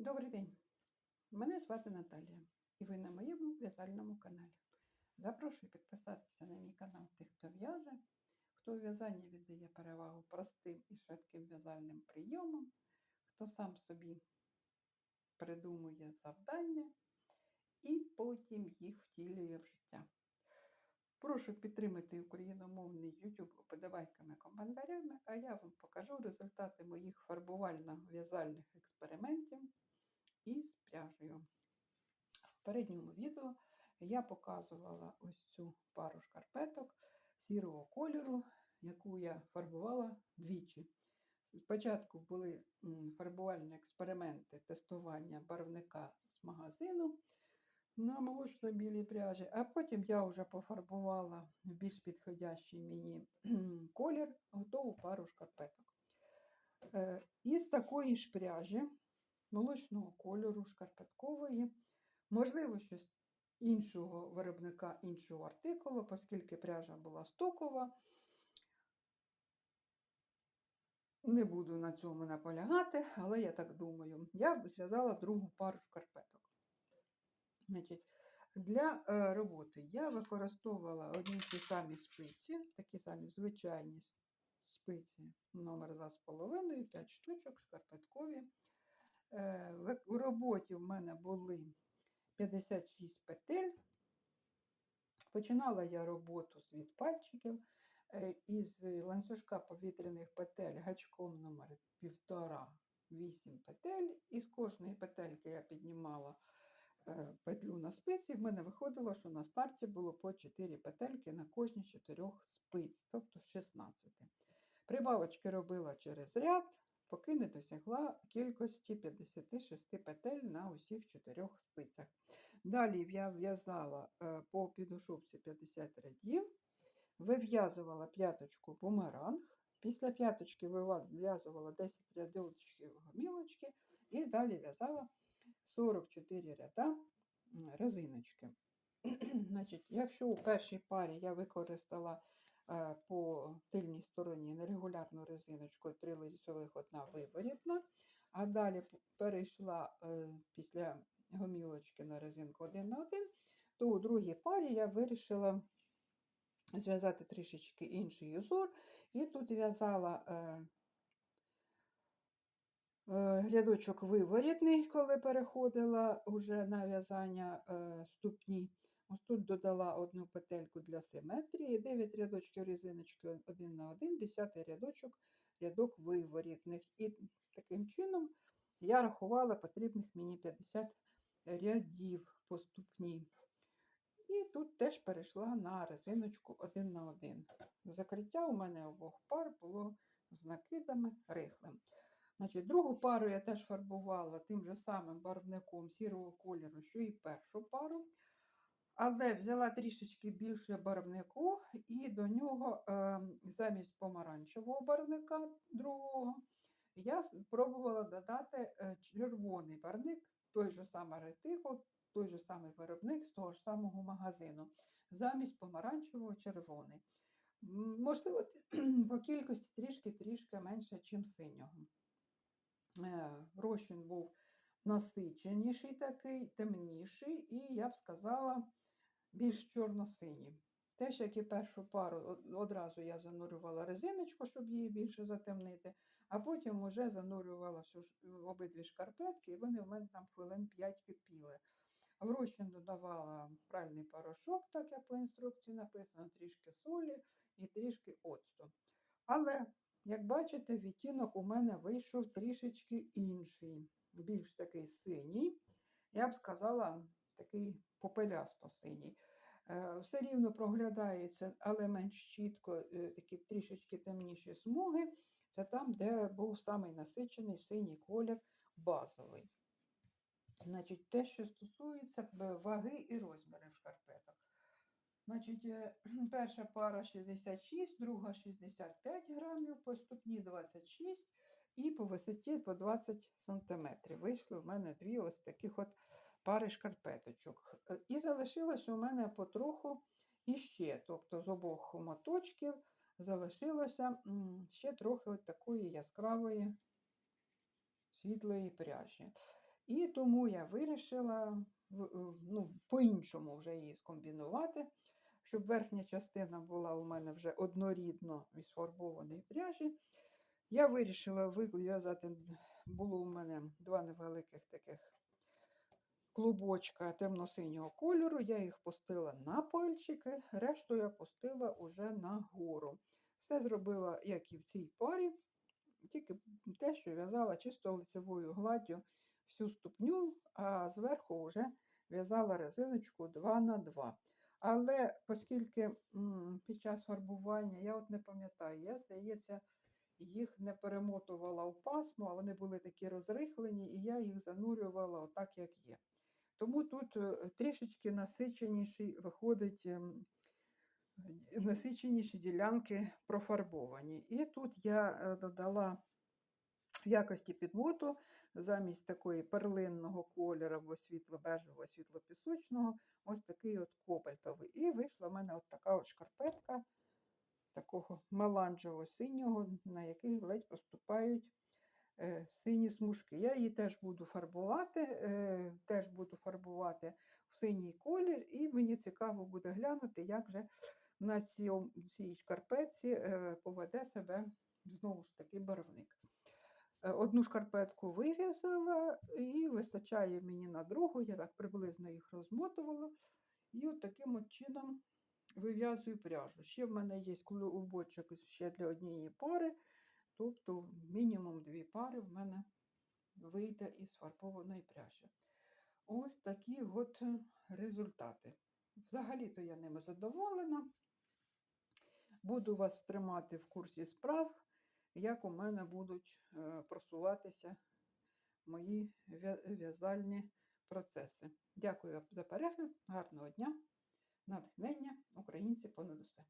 Добрий день! Мене звати Наталія, і ви на моєму в'язальному каналі. Запрошую підписатися на мій канал тих, хто в'яже, хто у в'язанні віддає перевагу простим і швидким в'язальним прийомам, хто сам собі придумує завдання і потім їх втілює в життя. Прошу підтримати україномовний YouTube подавайками коментарями, а я вам покажу результати моїх фарбувально-в'язальних експериментів із пряжею. В передньому відео я показувала ось цю пару шкарпеток сірого кольору, яку я фарбувала двічі. Спочатку були фарбувальні експерименти тестування барвника з магазину на молочно-білій пряжі, а потім я вже пофарбувала в більш підходящий мені колір готову пару шкарпеток. Е, Із такої ж пряжі молочного кольору, шкарпеткової, можливо, щось іншого виробника, іншого артикулу, оскільки пряжа була стокова. Не буду на цьому наполягати, але я так думаю. Я зв'язала другу пару шкарпеток. Значить, для е, роботи я використовувала одні ті самі спиці, такі самі звичайні спиці номер 2,5, 5 штучок, шкарпеткові. Е, у роботі в мене були 56 петель. Починала я роботу з від пальчиків е, із ланцюжка повітряних петель гачком номер 1,5 8 петель. І з кожної петельки я піднімала е, петлю на спиці. В мене виходило, що на старті було по 4 петельки на кожні 4 спиць, тобто 16. Прибавочки робила через ряд, поки не досягла кількості 56 петель на усіх 4 спицях. Далі я в'язала е, по підошупці 50 рядів, вив'язувала п'яточку бумеранг. Після п'яточки вив'язувала 10 рядочків гомілочки і далі в'язала 44 ряда резиночки. Значить, якщо у першій парі я використала по тильній стороні нерегулярну резиночку, три лицьових, одна виворітна, а далі перейшла е, після гомілочки на резинку один на один, то у другій парі я вирішила зв'язати трішечки інший узор, і тут в'язала е, е, рядочок виворітний, коли переходила вже на в'язання е, ступні. Ось тут додала одну петельку для симетрії, 9 рядочків резиночки один на один, 10 рядочок, рядок виворітних. І таким чином я рахувала потрібних мені 50 рядів по ступні. І тут теж перейшла на резиночку один на один. Закриття у мене обох пар було з накидами рихлим. Значить, другу пару я теж фарбувала тим же самим барвником сірого кольору, що і першу пару. Але взяла трішечки більше барвнику, і до нього е, замість помаранчевого барвника другого я спробувала додати е, червоний барвник, той же самий ретикул, той же самий виробник з того ж самого магазину, замість помаранчевого червоний. Можливо, по кількості трішки-трішки менше, ніж синього. Е, Розчин був насиченіший такий, темніший, і я б сказала, більш чорно-синій. Теж, як і першу пару, одразу я занурювала резиночку, щоб її більше затемнити, а потім вже занурювала всю обидві шкарпетки, і вони в мене там хвилин 5 кипіли. В розчин додавала пральний порошок, так як по інструкції написано, трішки солі і трішки оцту. Але, як бачите, відтінок у мене вийшов трішечки інший, більш такий синій. Я б сказала, такий попелясто синій. Е, Все рівно проглядається, але менш чітко, е, такі трішечки темніші смуги. Це там, де був самий насичений синій колір базовий. Значить, те, що стосується ваги і розмірів шкарпеток. Значить, е, перша пара 66, друга 65 грамів, по ступні 26 і по висоті по 20 сантиметрів. Вийшли в мене дві ось таких от пари шкарпеточок. Е, І залишилось у мене потроху іще, тобто з обох моточків залишилося ще трохи от такої яскравої світлої пряжі. І тому я вирішила ну, по-іншому вже її скомбінувати, щоб верхня частина була у мене вже однорідно із фарбованої пряжі. Я вирішила вив'язати, було у мене два невеликих таких клубочка темно-синього кольору. Я їх пустила на пальчики, решту я пустила уже на гору. Все зробила, як і в цій парі, тільки те, що в'язала чисто лицевою гладдю всю ступню, а зверху вже в'язала резиночку 2 на 2. Але оскільки м, під час фарбування, я от не пам'ятаю, я, здається, їх не перемотувала в пасму, а вони були такі розрихлені, і я їх занурювала отак, як є. Тому тут е, трішечки насиченіший виходить ем, насиченіші ділянки профарбовані. І тут я е, додала в якості підводу замість такої перлинного кольору або світло-бежевого, світло-пісочного, ось такий от кобальтовий. І вийшла в мене от така от шкарпетка такого меланжевого синього, на який ледь проступають е, сині смужки. Я її теж буду фарбувати, е, теж буду фарбувати в синій колір, і мені цікаво буде глянути, як же на цій шкарпетці е, поведе себе знову ж таки барвник. Одну шкарпетку вирізала і вистачає мені на другу. Я так приблизно їх розмотувала. І от таким от чином вив'язую пряжу. Ще в мене є клубочок ще для однієї пари, тобто мінімум дві пари в мене вийде із фарбованої пряжі. Ось такі от результати. Взагалі-то я ними задоволена. Буду вас тримати в курсі справ, як у мене будуть е, просуватися мої в'язальні процеси. Дякую за перегляд, гарного дня, натхнення, українці понад усе.